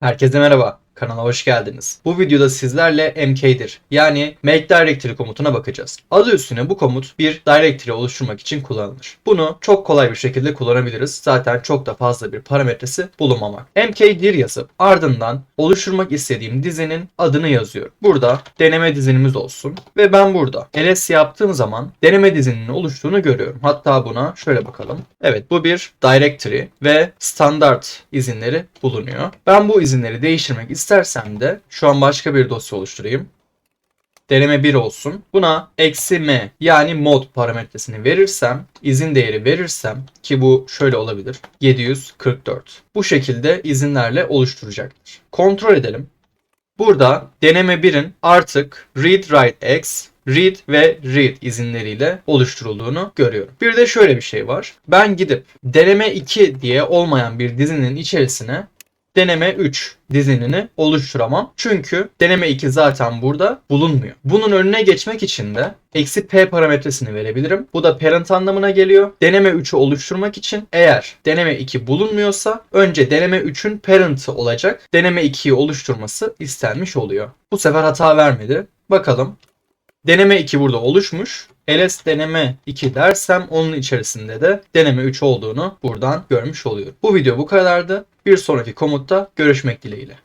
Herkese merhaba. Kanala hoş geldiniz. Bu videoda sizlerle mk'dir yani make directory komutuna bakacağız. Adı üstüne bu komut bir directory oluşturmak için kullanılır. Bunu çok kolay bir şekilde kullanabiliriz. Zaten çok da fazla bir parametresi bulunmamak. mkdir yazıp ardından oluşturmak istediğim dizinin adını yazıyorum. Burada deneme dizinimiz olsun ve ben burada ls yaptığım zaman deneme dizinin oluştuğunu görüyorum. Hatta buna şöyle bakalım. Evet bu bir directory ve standart izinleri bulunuyor. Ben bu izinleri değiştirmek istersem de şu an başka bir dosya oluşturayım. Deneme 1 olsun. Buna eksi m yani mod parametresini verirsem, izin değeri verirsem ki bu şöyle olabilir. 744. Bu şekilde izinlerle oluşturacaktır. Kontrol edelim. Burada deneme 1'in artık read write x, read ve read izinleriyle oluşturulduğunu görüyorum. Bir de şöyle bir şey var. Ben gidip deneme 2 diye olmayan bir dizinin içerisine deneme 3 dizinini oluşturamam. Çünkü deneme 2 zaten burada bulunmuyor. Bunun önüne geçmek için de eksi p parametresini verebilirim. Bu da parent anlamına geliyor. Deneme 3'ü oluşturmak için eğer deneme 2 bulunmuyorsa önce deneme 3'ün parent'ı olacak. Deneme 2'yi oluşturması istenmiş oluyor. Bu sefer hata vermedi. Bakalım. Deneme 2 burada oluşmuş. ls deneme 2 dersem onun içerisinde de deneme 3 olduğunu buradan görmüş oluyorum. Bu video bu kadardı. Bir sonraki komutta görüşmek dileğiyle.